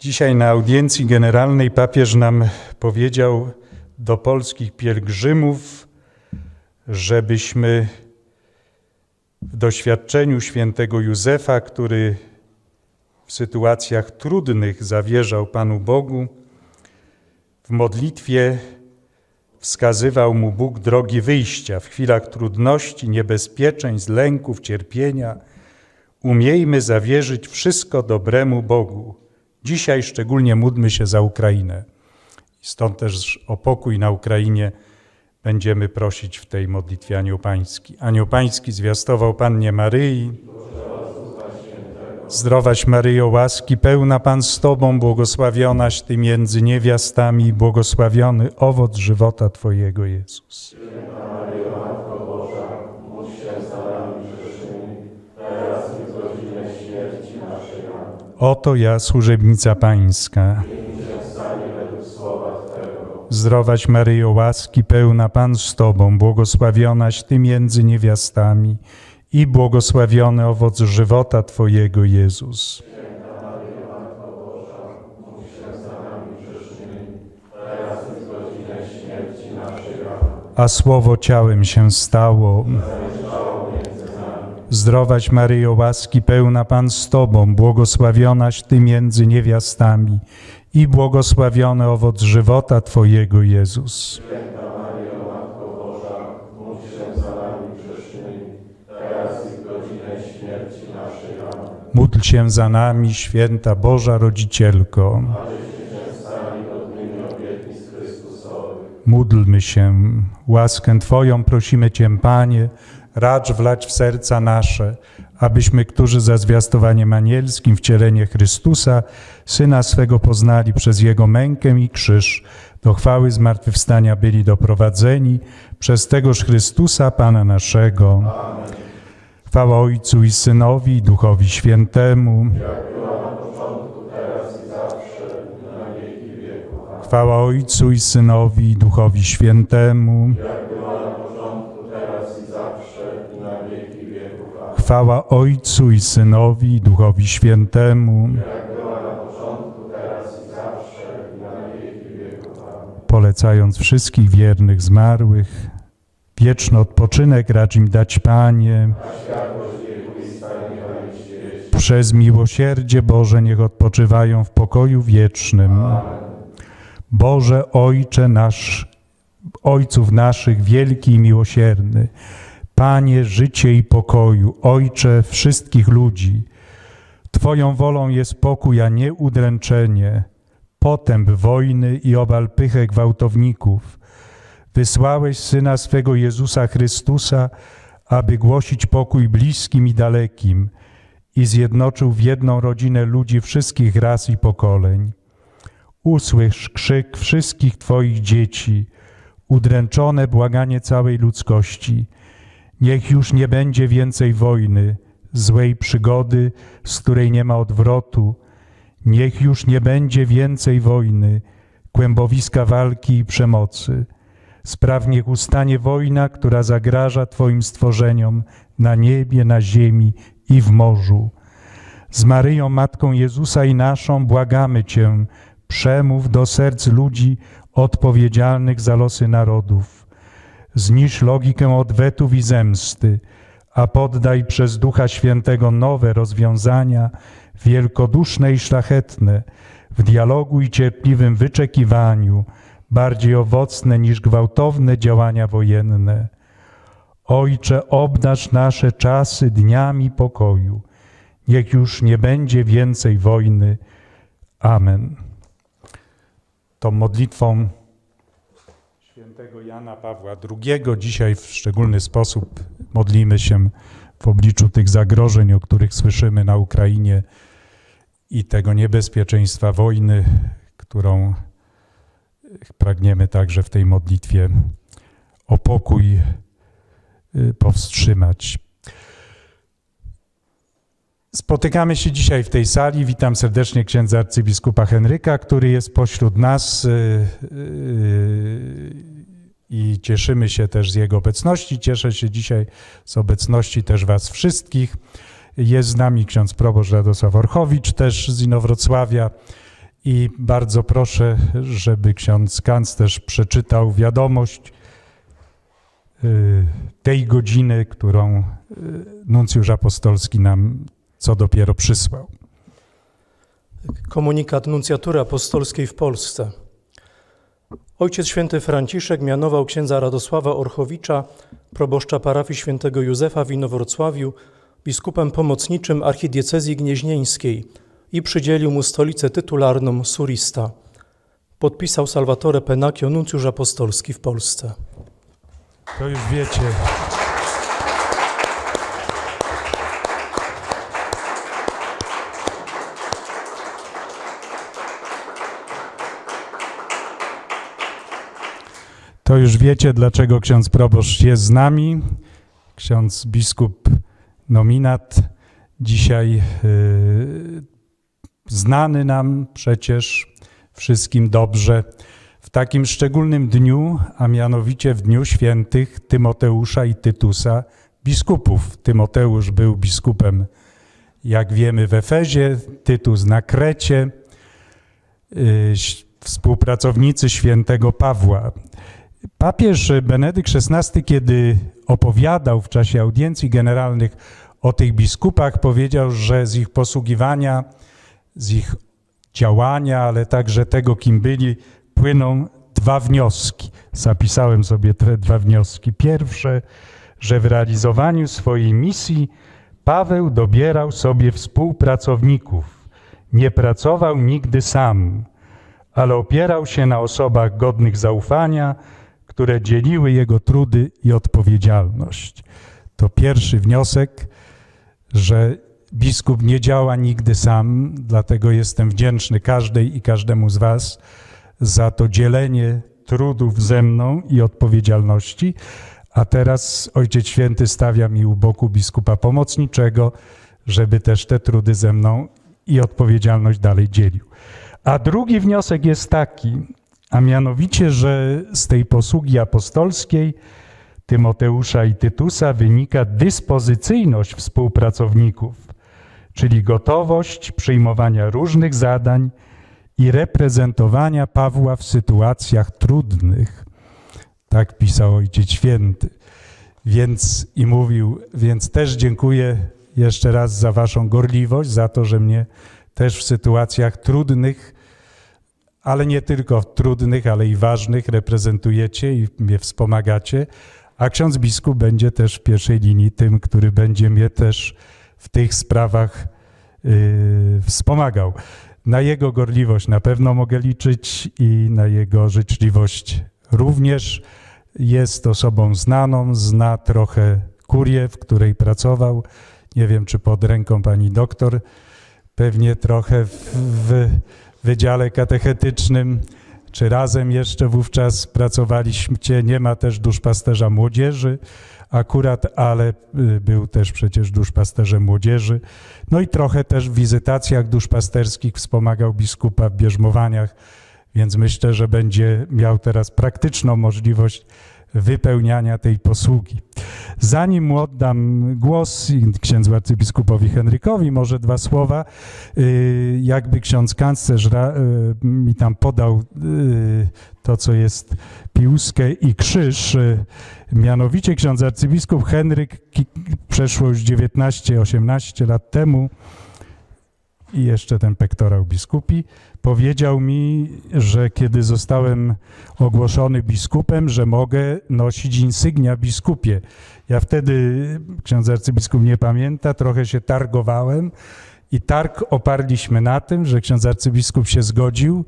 Dzisiaj na audiencji generalnej papież nam powiedział do polskich pielgrzymów, żebyśmy w doświadczeniu świętego Józefa, który w sytuacjach trudnych zawierzał Panu Bogu, w modlitwie wskazywał mu Bóg drogi wyjścia w chwilach trudności, niebezpieczeństw, lęków, cierpienia. Umiejmy zawierzyć wszystko dobremu Bogu. Dzisiaj szczególnie módlmy się za Ukrainę. Stąd też o pokój na Ukrainie będziemy prosić w tej modlitwie Anioł Pański. Anioł Pański zwiastował Pannie Maryi. Zdrowaś Maryjo, łaski pełna Pan z Tobą, błogosławionaś Ty między niewiastami, błogosławiony owoc żywota Twojego, Jezus. Oto ja, służebnica Pańska. Zdrowaś Maryjo, łaski pełna Pan z Tobą, błogosławionaś Ty między niewiastami i błogosławiony owoc żywota Twojego, Jezus. A Słowo ciałem się stało. Zdrowaś Maryjo, łaski pełna Pan z Tobą, błogosławionaś Ty między niewiastami i błogosławiony owoc żywota Twojego, Jezus. Módl się za nami, święta Boża Rodzicielko. Módlmy się, łaskę Twoją prosimy Cię, Panie, racz wlać w serca nasze, abyśmy, którzy za zwiastowaniem anielskim wcielenie Chrystusa, Syna swego poznali przez Jego mękę i krzyż, do chwały zmartwychwstania byli doprowadzeni przez tegoż Chrystusa, Pana naszego. Chwała Ojcu i Synowi i Duchowi Świętemu. Chwała Ojcu i Synowi i Duchowi Świętemu. Chwała Ojcu i Synowi i Duchowi Świętemu. Polecając wszystkich wiernych zmarłych, wieczny odpoczynek racz im dać, Panie. Przez miłosierdzie Boże niech odpoczywają w pokoju wiecznym. Boże Ojcze nasz, Ojców naszych, wielki i miłosierny, Panie życie i pokoju, Ojcze wszystkich ludzi, Twoją wolą jest pokój, a nie udręczenie, potęp wojny i obal pychę gwałtowników. Wysłałeś Syna swego Jezusa Chrystusa, aby głosić pokój bliskim i dalekim i zjednoczył w jedną rodzinę ludzi wszystkich ras i pokoleń. Usłysz krzyk wszystkich Twoich dzieci, udręczone błaganie całej ludzkości. Niech już nie będzie więcej wojny, złej przygody, z której nie ma odwrotu. Niech już nie będzie więcej wojny, kłębowiska walki i przemocy. Spraw niech ustanie wojna, która zagraża Twoim stworzeniom na niebie, na ziemi i w morzu. Z Maryją, Matką Jezusa i naszą, błagamy Cię, przemów do serc ludzi odpowiedzialnych za losy narodów. Znisz logikę odwetów i zemsty, a poddaj przez Ducha Świętego nowe rozwiązania, wielkoduszne i szlachetne, w dialogu i cierpliwym wyczekiwaniu, bardziej owocne niż gwałtowne działania wojenne. Ojcze, obdarz nasze czasy dniami pokoju. Niech już nie będzie więcej wojny. Amen. Tą modlitwą świętego Jana Pawła II dzisiaj w szczególny sposób modlimy się w obliczu tych zagrożeń, o których słyszymy na Ukrainie i tego niebezpieczeństwa wojny, którą pragniemy także w tej modlitwie o pokój y, powstrzymać. Spotykamy się dzisiaj w tej sali. Witam serdecznie księdza arcybiskupa Henryka, który jest pośród nas y, y, i cieszymy się też z jego obecności. Cieszę się dzisiaj z obecności też was wszystkich. Jest z nami ksiądz proboszcz Radosław Orchowicz, też z Inowrocławia I bardzo proszę, żeby ksiądz kanclerz przeczytał wiadomość y, tej godziny, którą y, nuncjusz apostolski nam co dopiero przysłał. Komunikat nuncjatury apostolskiej w Polsce. Ojciec święty Franciszek mianował księdza Radosława Orchowicza, proboszcza parafii świętego Józefa w Inowrocławiu, biskupem pomocniczym archidiecezji gnieźnieńskiej i przydzielił mu stolicę tytularną Surista. Podpisał Salvatore Pennacchio, nuncjusz apostolski w Polsce. To już wiecie. To już wiecie, dlaczego ksiądz proboszcz jest z nami. Ksiądz biskup nominat dzisiaj yy, znany nam przecież wszystkim dobrze w takim szczególnym dniu, a mianowicie w dniu świętych Tymoteusza i Tytusa, biskupów. Tymoteusz był biskupem, jak wiemy, w Efezie, Tytus na Krecie, yy, współpracownicy świętego Pawła. Papież Benedykt XVI, kiedy opowiadał w czasie audiencji generalnych o tych biskupach, powiedział, że z ich posługiwania, z ich działania, ale także tego, kim byli, płyną dwa wnioski. Zapisałem sobie te dwa wnioski. Pierwsze, że w realizowaniu swojej misji Paweł dobierał sobie współpracowników. Nie pracował nigdy sam, ale opierał się na osobach godnych zaufania, które dzieliły jego trudy i odpowiedzialność. To pierwszy wniosek, że biskup nie działa nigdy sam, dlatego jestem wdzięczny każdej i każdemu z Was za to dzielenie trudów ze mną i odpowiedzialności. A teraz Ojciec Święty stawia mi u boku biskupa pomocniczego, żeby też te trudy ze mną i odpowiedzialność dalej dzielił. A drugi wniosek jest taki, a mianowicie, że z tej posługi apostolskiej Tymoteusza i Tytusa wynika dyspozycyjność współpracowników, czyli gotowość przyjmowania różnych zadań i reprezentowania Pawła w sytuacjach trudnych. Tak pisał Ojciec Święty. Więc i mówił, więc też dziękuję jeszcze raz za Waszą gorliwość, za to, że mnie też w sytuacjach trudnych, ale nie tylko w trudnych, ale i ważnych reprezentujecie i mnie wspomagacie. A ksiądz biskup będzie też w pierwszej linii tym, który będzie mnie też w tych sprawach yy, wspomagał. Na jego gorliwość na pewno mogę liczyć i na jego życzliwość również. Jest osobą znaną, zna trochę kurię, w której pracował. Nie wiem, czy pod ręką pani doktor, pewnie trochę w, w wydziale katechetycznym, czy razem jeszcze wówczas pracowaliśmy. Nie ma też duszpasterza młodzieży akurat, ale y, był też przecież duszpasterzem młodzieży. No i trochę też w wizytacjach duszpasterskich wspomagał biskupa w bierzmowaniach, więc myślę, że będzie miał teraz praktyczną możliwość wypełniania tej posługi. Zanim oddam głos księdzu arcybiskupowi Henrykowi, może dwa słowa, y, jakby ksiądz kanclerz y, mi tam podał to, co jest piłskę i krzyż. Mianowicie ksiądz arcybiskup Henryk przeszło już 19-18 lat temu i jeszcze ten pektorał biskupi, powiedział mi, że kiedy zostałem ogłoszony biskupem, że mogę nosić insygnia biskupie. Ja wtedy, ksiądz arcybiskup nie pamięta, trochę się targowałem i targ oparliśmy na tym, że ksiądz arcybiskup się zgodził,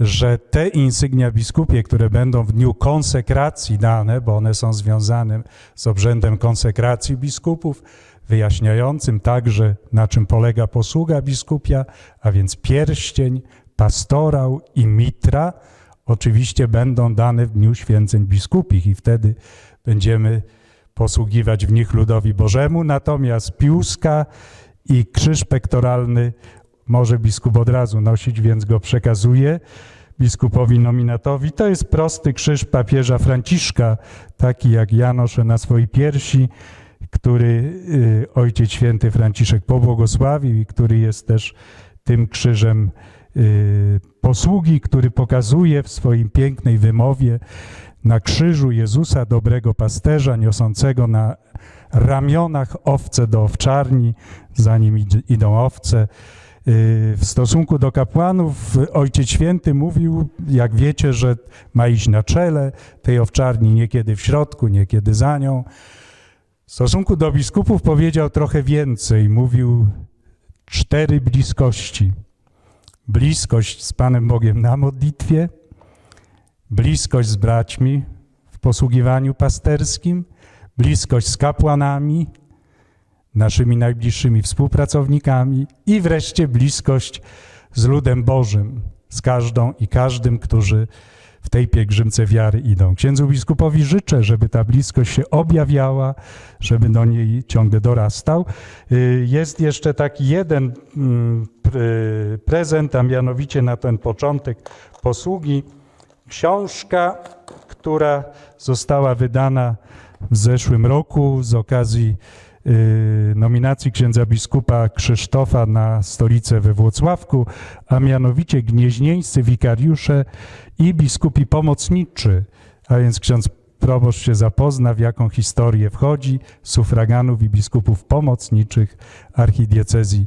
że te insygnia biskupie, które będą w dniu konsekracji dane, bo one są związane z obrzędem konsekracji biskupów, wyjaśniającym także, na czym polega posługa biskupia, a więc pierścień, pastorał i mitra, oczywiście będą dane w dniu święceń biskupich i wtedy będziemy posługiwać w nich ludowi Bożemu, natomiast piuska i krzyż pektoralny może biskup od razu nosić, więc go przekazuje biskupowi nominatowi. To jest prosty krzyż papieża Franciszka, taki jak ja noszę na swojej piersi, który y, Ojciec Święty Franciszek pobłogosławił i który jest też tym krzyżem y, posługi, który pokazuje w swoim pięknej wymowie na krzyżu Jezusa, dobrego pasterza, niosącego na ramionach owce do owczarni, za nim idzie- idą owce. Y, W stosunku do kapłanów Ojciec Święty mówił, jak wiecie, że ma iść na czele tej owczarni, niekiedy w środku, niekiedy za nią. W stosunku do biskupów powiedział trochę więcej. Mówił cztery bliskości. Bliskość z Panem Bogiem na modlitwie, bliskość z braćmi w posługiwaniu pasterskim, bliskość z kapłanami, naszymi najbliższymi współpracownikami i wreszcie bliskość z ludem Bożym, z każdą i każdym, którzy w tej pielgrzymce wiary idą. Księdzu biskupowi życzę, żeby ta bliskość się objawiała, żeby do niej ciągle dorastał. Y, Jest jeszcze taki jeden mm, pre- prezent, a mianowicie na ten początek posługi książka, która została wydana w zeszłym roku z okazji nominacji księdza biskupa Krzysztofa na stolicę we Włocławku, a mianowicie gnieźnieńscy wikariusze i biskupi pomocniczy, a więc ksiądz proboszcz się zapozna, w jaką historię wchodzi sufraganów i biskupów pomocniczych archidiecezji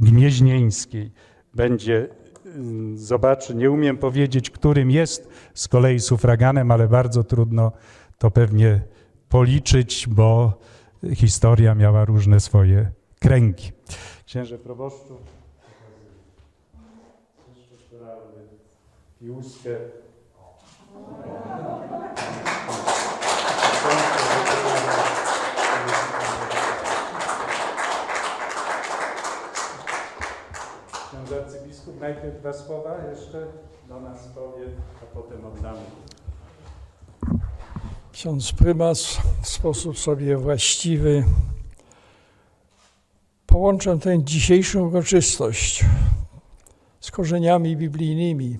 gnieźnieńskiej. Będzie, y, zobaczy, nie umiem powiedzieć, którym jest z kolei sufraganem, ale bardzo trudno to pewnie policzyć, bo historia miała różne swoje kręgi. Księże proboszczu, piłuskę. Ksiądz arcybiskup najpierw dwa słowa jeszcze do nas powie, a potem oddamy. Ksiądz prymas w sposób sobie właściwy połączę tę dzisiejszą uroczystość z korzeniami biblijnymi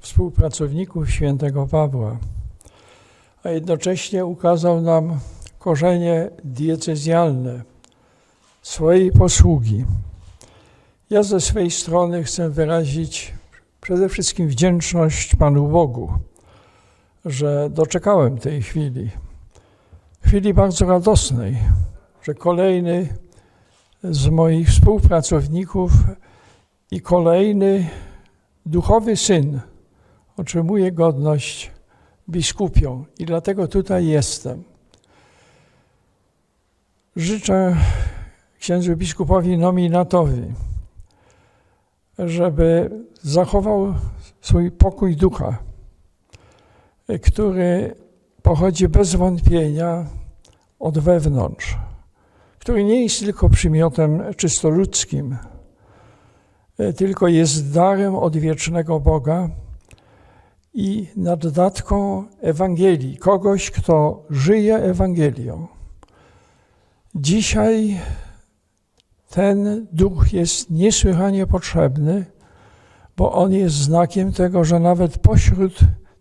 współpracowników świętego Pawła, a jednocześnie ukazał nam korzenie diecezjalne swojej posługi. Ja ze swej strony chcę wyrazić przede wszystkim wdzięczność Panu Bogu że doczekałem tej chwili. Chwili bardzo radosnej, że kolejny z moich współpracowników i kolejny duchowy syn otrzymuje godność biskupią i dlatego tutaj jestem. Życzę księdzu biskupowi nominatowi, żeby zachował swój pokój ducha który pochodzi bez wątpienia od wewnątrz, który nie jest tylko przymiotem czysto ludzkim, e, tylko jest darem od wiecznego Boga i naddatką Ewangelii, kogoś, kto żyje Ewangelią. Dzisiaj ten duch jest niesłychanie potrzebny, bo on jest znakiem tego, że nawet pośród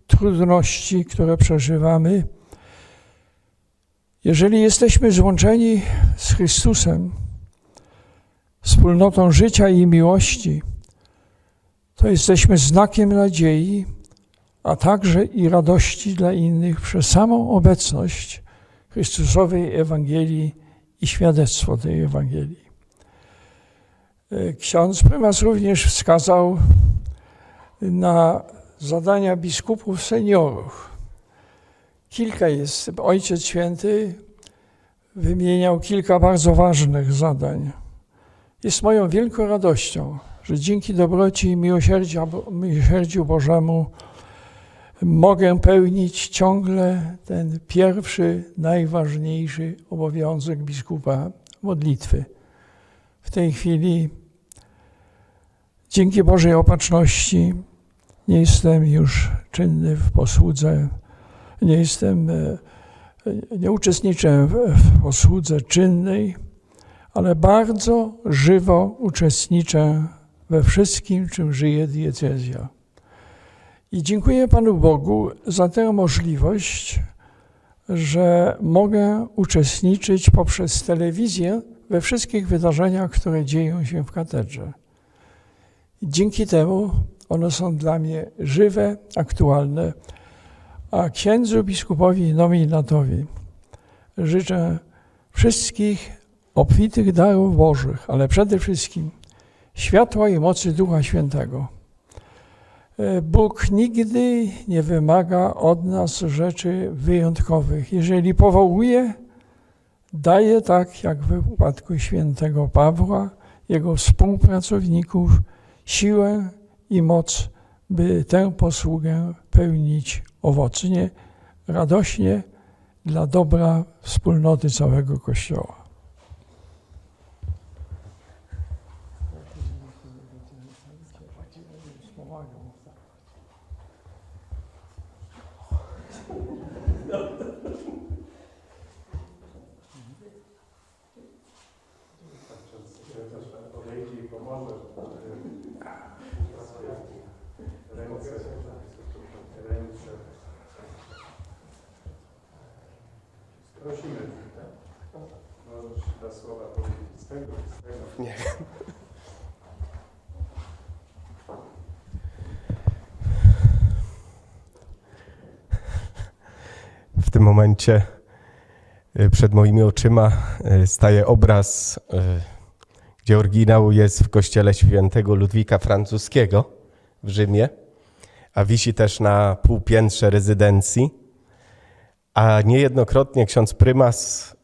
trudności, które przeżywamy, jeżeli jesteśmy złączeni z Chrystusem, wspólnotą życia i miłości, to jesteśmy znakiem nadziei, a także i radości dla innych przez samą obecność Chrystusowej Ewangelii i świadectwo tej Ewangelii. E, Ksiądz prymas również wskazał na zadania biskupów seniorów. Kilka jest. Ojciec Święty wymieniał kilka bardzo ważnych zadań. Jest moją wielką radością, że dzięki dobroci i miłosierdziu Bożemu mogę pełnić ciągle ten pierwszy, najważniejszy obowiązek biskupa modlitwy. W tej chwili, dzięki Bożej opatrzności, nie jestem już czynny w posłudze, nie jestem, e, nie uczestniczę w posłudze czynnej, ale bardzo żywo uczestniczę we wszystkim, czym żyje diecezja. I dziękuję Panu Bogu za tę możliwość, że mogę uczestniczyć poprzez telewizję we wszystkich wydarzeniach, które dzieją się w katedrze. Dzięki temu one są dla mnie żywe, aktualne, a księdzu biskupowi i nominatowi życzę wszystkich obfitych darów Bożych, ale przede wszystkim światła i mocy Ducha Świętego. E, Bóg nigdy nie wymaga od nas rzeczy wyjątkowych. Jeżeli powołuje, daje tak, jak w wypadku świętego Pawła, jego współpracowników, siłę i moc, by tę posługę pełnić owocnie, radośnie dla dobra wspólnoty całego Kościoła. Słowa powiedzieć z tego, z tego. Nie. W tym momencie y, przed moimi oczyma y, staje obraz, y, gdzie oryginał jest w kościele świętego Ludwika Francuskiego w Rzymie, a wisi też na półpiętrze rezydencji. A niejednokrotnie ksiądz prymas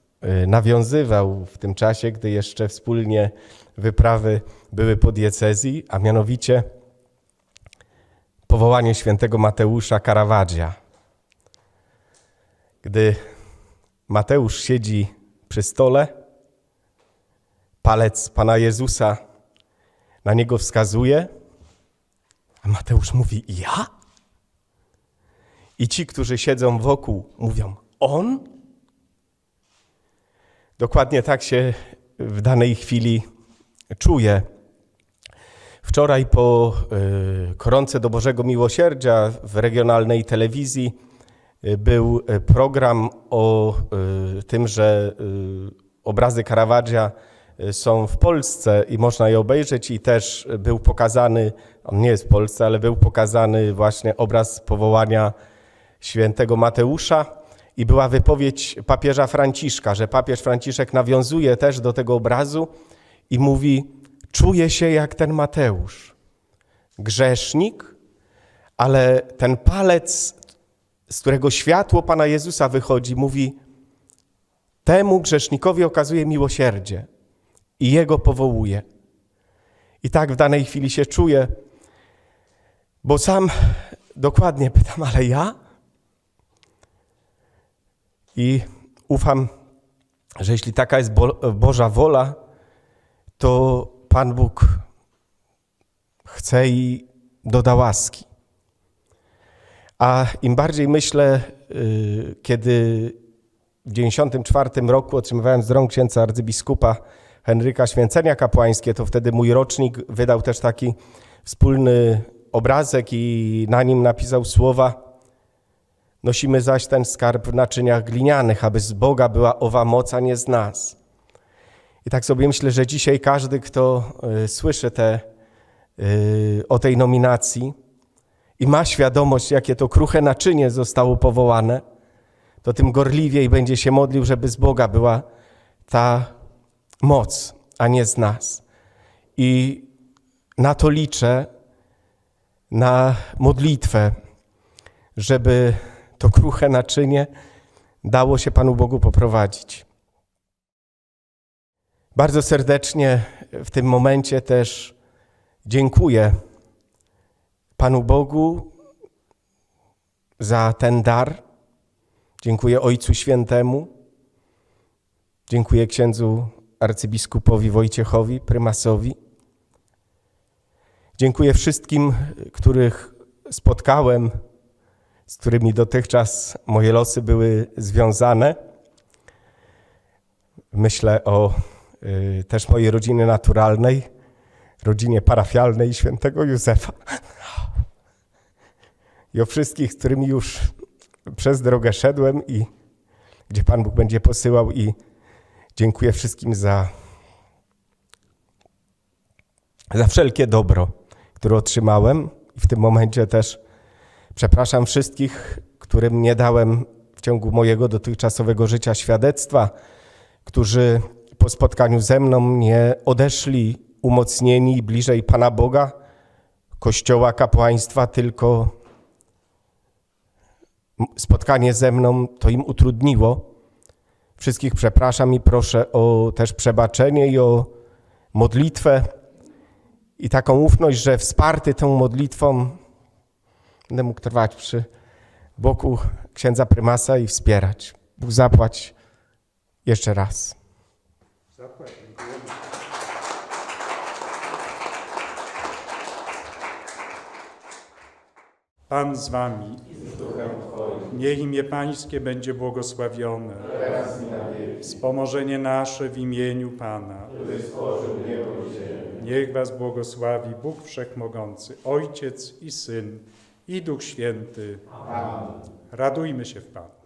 nawiązywał w tym czasie, gdy jeszcze wspólnie wyprawy były po diecezji, a mianowicie powołanie świętego Mateusza Caravaggia. Gdy Mateusz siedzi przy stole, palec Pana Jezusa na niego wskazuje, a Mateusz mówi: Ja? I ci, którzy siedzą wokół, mówią: On? Dokładnie tak się w danej chwili czuję. Wczoraj po y, koronce do Bożego Miłosierdzia w regionalnej telewizji y, był y, program o y, tym, że y, obrazy Caravaggia y, są w Polsce i można je obejrzeć i też był pokazany, on nie jest w Polsce, ale był pokazany właśnie obraz powołania świętego Mateusza i była wypowiedź papieża Franciszka, że papież Franciszek nawiązuje też do tego obrazu i mówi: Czuję się jak ten Mateusz, grzesznik, ale ten palec, z którego światło Pana Jezusa wychodzi, mówi: Temu grzesznikowi okazuje miłosierdzie i jego powołuje. I tak w danej chwili się czuję, bo sam dokładnie pytam, ale ja? I ufam, że jeśli taka jest Bo- Boża wola, to Pan Bóg chce i doda łaski. A im bardziej myślę, y, kiedy w 94 roku otrzymywałem z rąk księdza arcybiskupa Henryka święcenia kapłańskie, to wtedy mój rocznik wydał też taki wspólny obrazek i na nim napisał słowa Nosimy zaś ten skarb w naczyniach glinianych, aby z Boga była owa moc, a nie z nas. I tak sobie myślę, że dzisiaj każdy, kto y, słyszy te, y, o tej nominacji i ma świadomość, jakie to kruche naczynie zostało powołane, to tym gorliwiej będzie się modlił, żeby z Boga była ta moc, a nie z nas. I na to liczę, na modlitwę, żeby to kruche naczynie dało się Panu Bogu poprowadzić. Bardzo serdecznie w tym momencie też dziękuję Panu Bogu za ten dar. Dziękuję Ojcu Świętemu. Dziękuję księdzu arcybiskupowi Wojciechowi, prymasowi. Dziękuję wszystkim, których spotkałem, z którymi dotychczas moje losy były związane. Myślę o y, też mojej rodzinie naturalnej, rodzinie parafialnej świętego Józefa. I o wszystkich, z którymi już przez drogę szedłem i gdzie Pan Bóg będzie posyłał i dziękuję wszystkim za, za wszelkie dobro, który otrzymałem. I w tym momencie też przepraszam wszystkich, którym nie dałem w ciągu mojego dotychczasowego życia świadectwa, którzy po spotkaniu ze mną nie odeszli umocnieni bliżej Pana Boga, Kościoła, kapłaństwa, tylko spotkanie ze mną to im utrudniło. Wszystkich przepraszam i proszę o też przebaczenie i o modlitwę i taką ufność, że wsparty tą modlitwą będę mógł trwać przy boku księdza prymasa i wspierać. Bóg zapłać jeszcze raz. Pan z wami. Niech imię Pańskie będzie błogosławione. Wspomożenie nasze w imieniu Pana. Niech was błogosławi Bóg Wszechmogący, Ojciec i Syn i Duch Święty. Radujmy się w Panu.